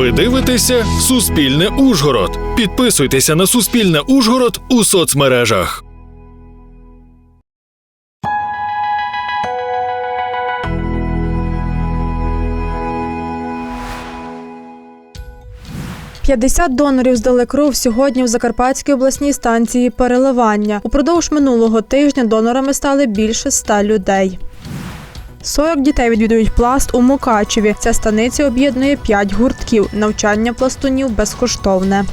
Ви дивитеся Суспільне Ужгород. Підписуйтеся на Суспільне Ужгород у соцмережах. – 50 донорів здали кров сьогодні в Закарпатській обласній станції переливання. Упродовж минулого тижня донорами стали більше ста людей. 40 дітей відвідують пласт у Мукачеві. Ця станиця об'єднує 5 гуртків. Навчання пластунів безкоштовне.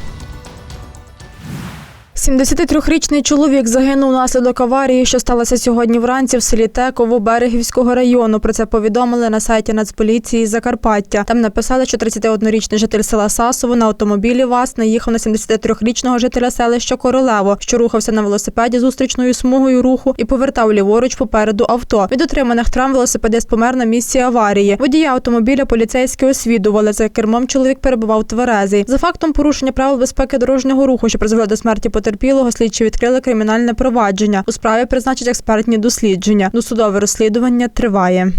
73-річний чоловік загинув внаслідок аварії, що сталося сьогодні вранці в селі Теково Берегівського району. Про це повідомили на сайті Нацполіції Закарпаття. Там написали, що 31-річний житель села Сасово на автомобілі ВАЗ наїхав на 73-річного жителя селища Королево, що рухався на велосипеді зустрічною смугою руху і повертав ліворуч попереду авто. Від отриманих травм велосипедист помер на місці аварії. Водія автомобіля поліцейські освідували. За кермом чоловік перебував тверезий. За фактом порушення правил безпеки дорожнього руху, що призвело до смерті потерпілого, слідчі відкрили кримінальне провадження. У справі призначать експертні дослідження. Досудове розслідування триває.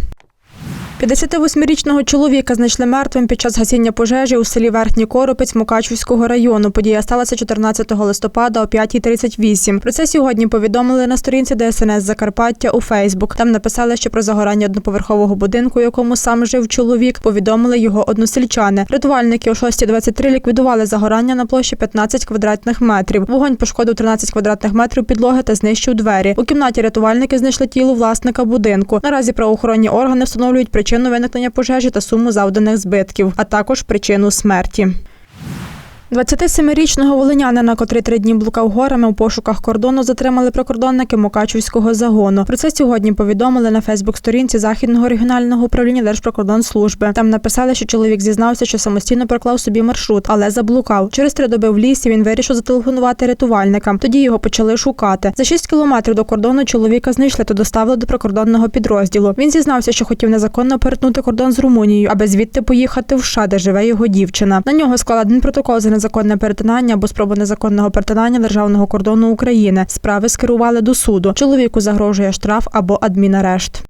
58-річного чоловіка знайшли мертвим під час гасіння пожежі у селі Верхній Коропець Мукачівського району. Подія сталася 14 листопада о 5.38. Про це сьогодні повідомили на сторінці ДСНС Закарпаття у Фейсбук. Там написали, що про загорання одноповерхового будинку, у якому сам жив чоловік, повідомили його односельчани. Рятувальники о 6.23 ліквідували загорання на площі 15 квадратних метрів. Вогонь пошкодив 13 квадратних метрів підлоги та знищив двері. У кімнаті рятувальники знайшли тіло власника будинку. Наразі правоохоронні органи встановлюють причину виникнення пожежі та суму завданих збитків, а також причину смерті. 27-річного волинянина, котрий три дні блукав горами у пошуках кордону, затримали прикордонники Мукачівського загону. Про це сьогодні повідомили на Фейсбук-сторінці Західного регіонального управління Держприкордонслужби. Там написали, що чоловік зізнався, що самостійно проклав собі маршрут, але заблукав. Через три доби в лісі він вирішив зателефонувати рятувальникам. Тоді його почали шукати. За 6 кілометрів до кордону чоловіка знайшли та доставили до прикордонного підрозділу. Він зізнався, що хотів незаконно перетнути кордон з Румунією, аби звідти поїхати в США, де живе його дівчина. На нього складений протокол за незаконне перетинання або спробу незаконного перетинання державного кордону України. Справи скерували до суду. Чоловіку загрожує штраф або адмінарешт.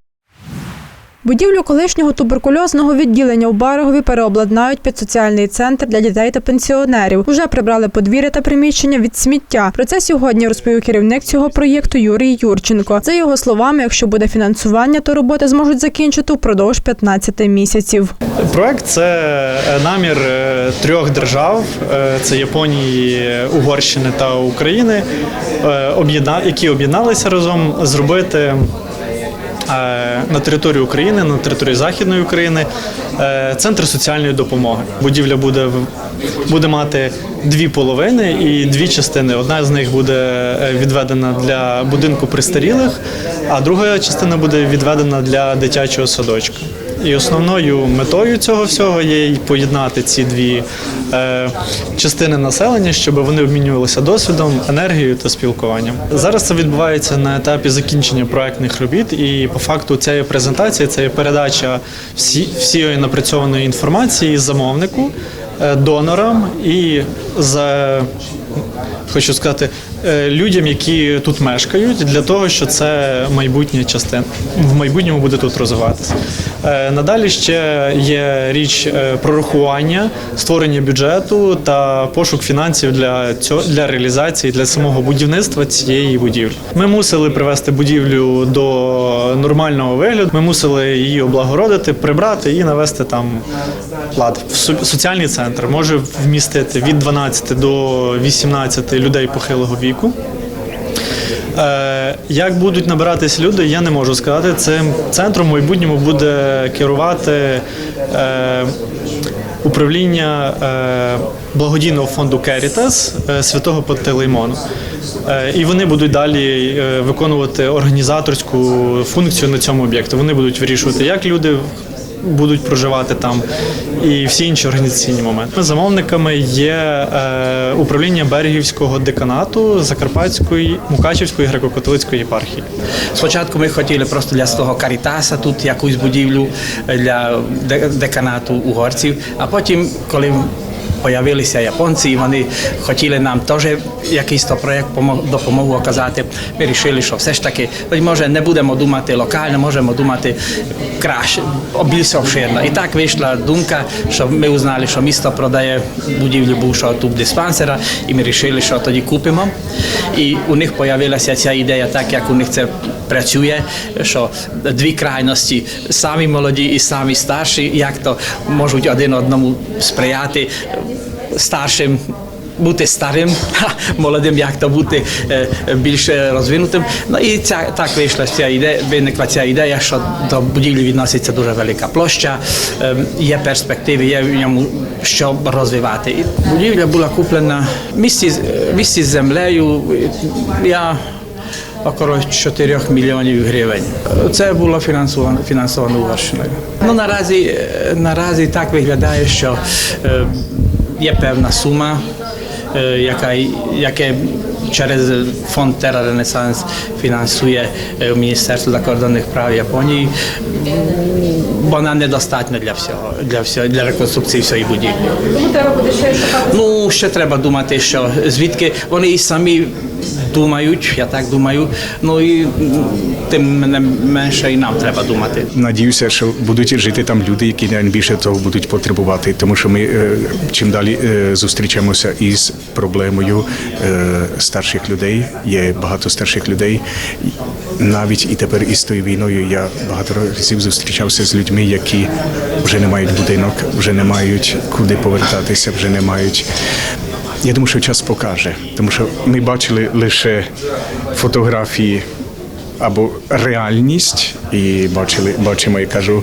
Будівлю колишнього туберкульозного відділення у Барегові переобладнають під соціальний центр для дітей та пенсіонерів. Уже прибрали подвір'я та приміщення від сміття. Про це сьогодні розповів керівник цього проєкту Юрій Юрченко. За його словами, якщо буде фінансування, то роботи зможуть закінчити впродовж 15 місяців. Проект це е, намір е, трьох держав: е, це Японії, Угорщини та України, які об'єдналися разом зробити. Е, На території України, на території Західної України, е, центр соціальної допомоги. Будівля буде буде мати дві половини і дві частини. Одна з них буде е, відведена для будинку престарілих, а друга частина буде відведена для дитячого садочка. І основною метою цього всього є поєднати ці дві е, частини населення, щоб вони обмінювалися досвідом, енергією та спілкуванням. Зараз це відбувається на етапі закінчення проектних робіт, і по факту ця є презентація, це є передача всі, всієї напрацьованої інформації замовнику, е, донорам і за хочу сказати людям, які тут мешкають, для того, що це майбутня частина в майбутньому буде тут розвиватися. Е, Надалі ще є річ е, прорахування, створення бюджету та пошук фінансів для цього для реалізації для самого будівництва цієї будівлі. Ми мусили привести будівлю до нормального вигляду. Ми мусили її облагородити, прибрати і навести там лад. В соціальний центр може вмістити від 12 до 18 людей похилого віку. Е, Як будуть набиратись люди, я не можу сказати. Цим центром в майбутньому буде керувати е, управління е, благодійного фонду Керітас святого Пантелеймону. І вони будуть далі виконувати організаторську функцію на цьому об'єкті. Вони будуть вирішувати, як люди будуть проживати там і всі інші організаційні моменти. Замовниками є е, управління Берегівського деканату Закарпатської Мукачівської греко-католицької єпархії. Спочатку ми хотіли просто для свого карітаса тут якусь будівлю для деканату угорців, а потім, коли появилися японці, і вони хотіли нам теж якийсь проєкт допомогу оказати. Ми вирішили, що все ж таки, може не будемо думати локально, можемо думати краще, більш обширно. І так вийшла думка, що ми узнали, що місто продає будівлю бувшого тут диспансера, і ми вирішили, що тоді купимо. І у них з'явилася ця ідея, так як у них це працює, що дві крайності, самі молоді і самі старші, як то можуть один одному сприяти старшим. Бути старим, молодим, як то бути більш розвинутим. Ну і ця так вийшла ця ідея, виникла ця ідея, що до будівлі відноситься дуже велика площа, є перспективи, є в ньому що розвивати. І будівля була куплена в місті, місті з землею. Я около 4 мільйонів гривень. Це було фінансовано, фінансовано Угорщиною. Ну, наразі, наразі так виглядає, що є певна сума, яка, яке через фонд Терра Ренесанс фінансує Міністерство закордонних прав Японії. Вона недостатня для всього, для всього, для реконструкції всієї будівлі. Тому треба буде ще шукати. Ну, ще треба думати, що звідки вони і самі думають, я так думаю. Ну і тим менше і нам треба думати. Надіюся, що будуть жити там люди, які найбільше того будуть потребувати, тому що ми е, чим далі е, зустрічаємося із проблемою е, старших людей. Є багато старших людей. Навіть і тепер із тою війною я багато разів зустрічався з людьми, які вже не мають будинок, вже не мають куди повертатися, вже не мають. Я думаю, що час покаже, тому що ми бачили лише фотографії або реальність, і бачили, бачимо, я кажу,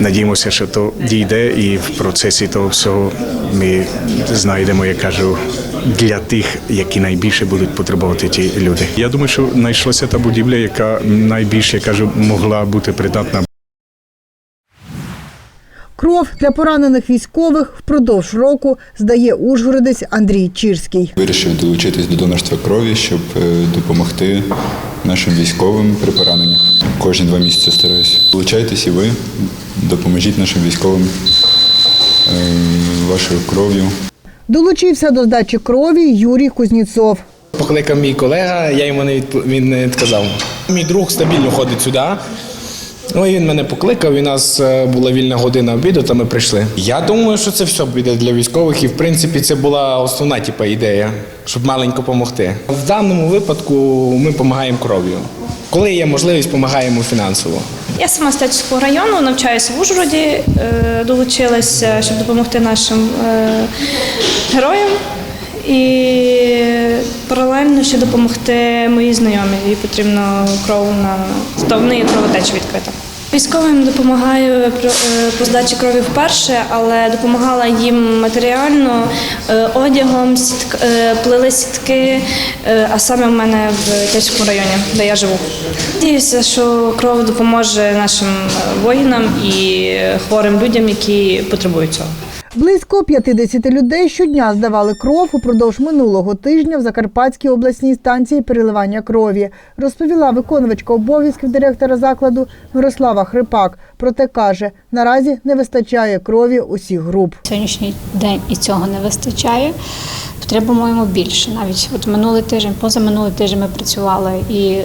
надіємося, що то дійде, і в процесі того всього ми знайдемо, я кажу, для тих, які найбільше будуть потребувати ті люди. Я думаю, що знайшлася та будівля, яка найбільше я кажу, могла бути придатна Кров для поранених військових впродовж року здає ужгородець Андрій Чірський. Вирішив долучитись до донорства крові, щоб е, допомогти нашим військовим при пораненнях. Кожні два місяці стараюся. Долучайтесь і ви, допоможіть нашим військовим е, вашою кров'ю. Долучився до здачі крові Юрій Кузніцов. Покликав мій колега, я йому не відп... він не відказав. Мій друг стабільно ходить сюди. Ну і він мене покликав, і у нас е, була вільна година обіду, то ми прийшли. Я думаю, що це все буде для військових, і в принципі це була основна типа, ідея, щоб маленько допомогти. В даному випадку ми допомагаємо кров'ю. Коли є можливість, допомагаємо фінансово. Я сама з Тячівського району, навчаюся в Ужгороді, е, долучилася, щоб допомогти нашим е, героям. І паралельно ще допомогти моїй знайомій. Їй потрібно кров на то в відкрита. Військовим допомагаю про- е, по здачі крові вперше, але допомагала їм матеріально, е, одягом, сітк, е, плели сітки, е, а саме в мене в Тячському районі, де я живу. Надіюся, що кров допоможе нашим е, воїнам і хворим людям, які потребують цього. Близько 50 людей щодня здавали кров упродовж минулого тижня в Закарпатській обласній станції переливання крові, розповіла виконувачка обов'язків директора закладу Мирослава Хрипак. Проте каже, наразі не вистачає крові усіх груп. Сьогоднішній день і цього не вистачає. Потребуємо більше. Навіть от минулий тиждень, позаминулий тиждень ми працювали і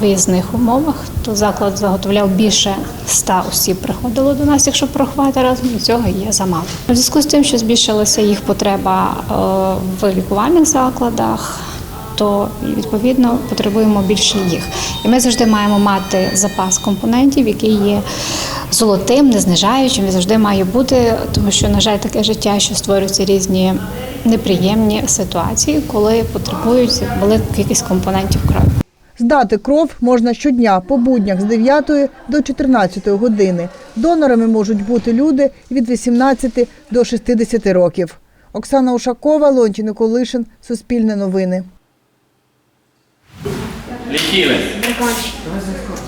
виїзних умовах, то заклад заготовляв більше 100 осіб приходило до нас, якщо порахувати разом, і цього є замало. У зв'язку з тим, що збільшилася їх потреба е, в лікувальних закладах. То відповідно потребуємо більше їх, і ми завжди маємо мати запас компонентів, який є золотим, не знижаючим, він завжди має бути, тому що, на жаль, таке життя, що створюються різні неприємні ситуації, коли потребують велику кількість компонентів крові. Здати кров можна щодня по буднях з 9 до 14 години. Донорами можуть бути люди від 18 до 60 років. Оксана Ушакова, Лончі Николишин, Суспільне новини.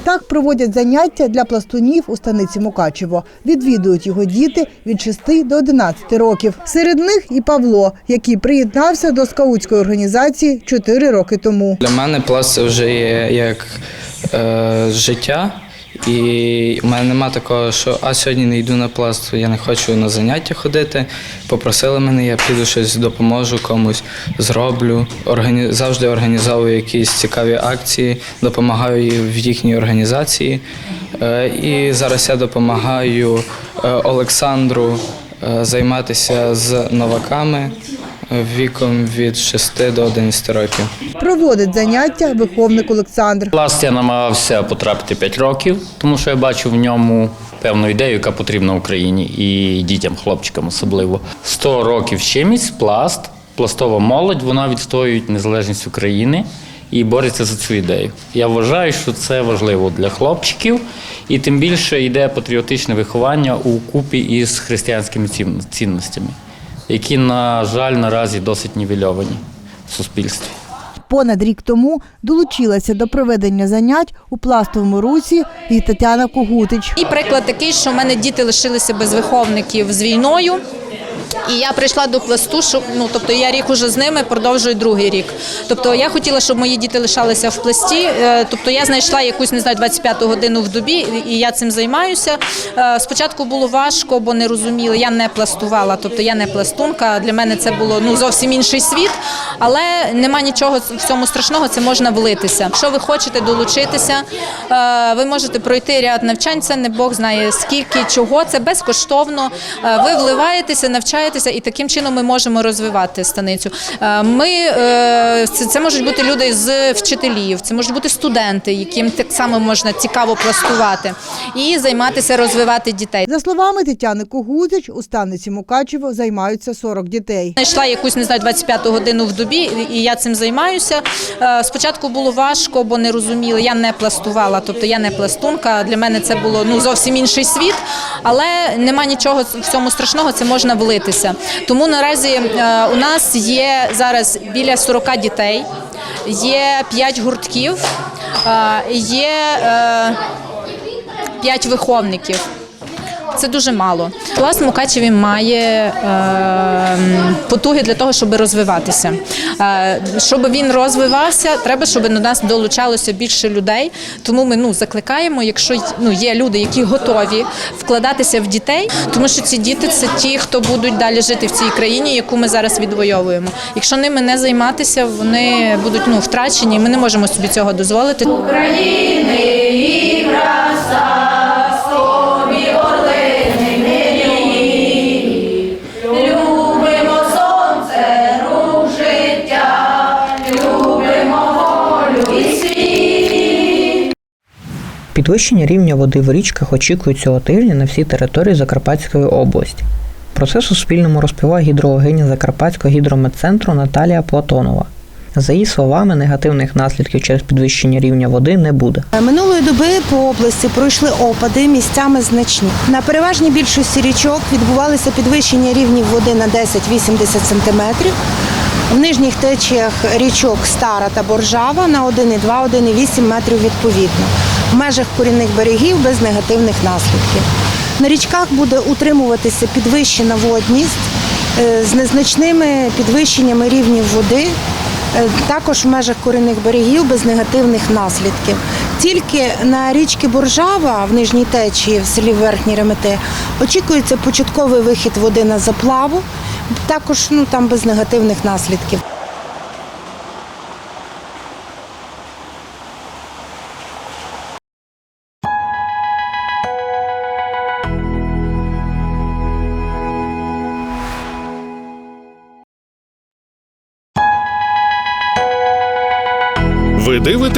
Так проводять заняття для пластунів у станиці Мукачево. Відвідують його діти від 6 до 11 років. Серед них і Павло, який приєднався до скаутської організації 4 роки тому. Для мене пласт це вже є як е, життя, І в мене нема такого, що а сьогодні не йду на пласт, я не хочу на заняття ходити. Попросили мене, я піду щось допоможу комусь, зроблю. Органі... Завжди організовую якісь цікаві акції, допомагаю в їхній організації. Е, І зараз я допомагаю е, Олександру е, займатися з новаками віком від 6 до 11 років. Проводить заняття виховник Олександр. Пласт я намагався потрапити 5 років, тому що я бачу в ньому певну ідею, яка потрібна Україні і дітям, хлопчикам особливо. 100 років чимось пласт, пластова молодь, вона відстоює незалежність України і бореться за цю ідею. Я вважаю, що це важливо для хлопчиків, і тим більше йде патріотичне виховання у купі із християнськими цін- цінностями, які, на жаль, наразі досить нівельовані в суспільстві. Понад рік тому долучилася до проведення занять у пластовому руці і Тетяна Когутич. І приклад такий, що в мене діти лишилися без виховників з війною. І я прийшла до пласту, щоб ну тобто я рік уже з ними продовжую другий рік. Тобто я хотіла, щоб мої діти лишалися в пласті. е, Тобто я знайшла якусь не знаю 25-ту годину в добі, і я цим займаюся. Е, Спочатку було важко, бо не розуміли. Я не пластувала, тобто я не пластунка. Для мене це було ну зовсім інший світ, але нема нічого в цьому страшного. Це можна влитися. Якщо ви хочете долучитися, е, ви можете пройти ряд навчань. Це не Бог знає скільки чого. Це безкоштовно. Ви вливаєтеся, навчаєтеся, і таким чином ми можемо розвивати станицю. Е, Ми е, це, це можуть бути люди з вчителів, це можуть бути студенти, яким так само можна цікаво пластувати і займатися розвивати дітей. За словами Тетяни Когутич, у станиці Мукачево займаються 40 дітей. Знайшла якусь не знаю 25-ту годину в добі, і я цим займаюся. Е, Спочатку було важко, бо не розуміли. Я не пластувала, тобто я не пластунка. Для мене це було ну зовсім інший світ, але нема нічого в цьому страшного. Це можна влитися. Тому наразі е, у нас є зараз біля 40 дітей, є 5 гуртків, е, є 5 виховників. Це дуже мало. Пласт Мукачеві має е, потуги для того, щоб розвиватися. Е, щоб він розвивався, треба, щоб до нас долучалося більше людей. Тому ми ну закликаємо, якщо ну є люди, які готові вкладатися в дітей, тому що ці діти це ті, хто будуть далі жити в цій країні, яку ми зараз відвоюємо. Якщо ними не займатися, вони будуть ну втрачені. Ми не можемо собі цього дозволити. України Підвищення рівня води в річках очікують цього тижня на всій території Закарпатської області. Про це Суспільному розповіла гідрологиня Закарпатського гідрометцентру Наталія Платонова. За її словами, негативних наслідків через підвищення рівня води не буде. Минулої доби по області пройшли опади місцями значні. На переважній більшості річок відбувалися підвищення рівнів води на 10-80 см. В нижніх течіях річок Стара та Боржава на 1,2, 1,8 метрів відповідно. В межах корінних берегів без негативних наслідків. На річках буде утримуватися підвищена водність е, з незначними підвищеннями рівнів води. Е, Також в межах корінних берегів без негативних наслідків. Тільки на річці Боржава в нижній течії в селі Верхні Ремети очікується початковий вихід води на заплаву, також ну, там без негативних наслідків.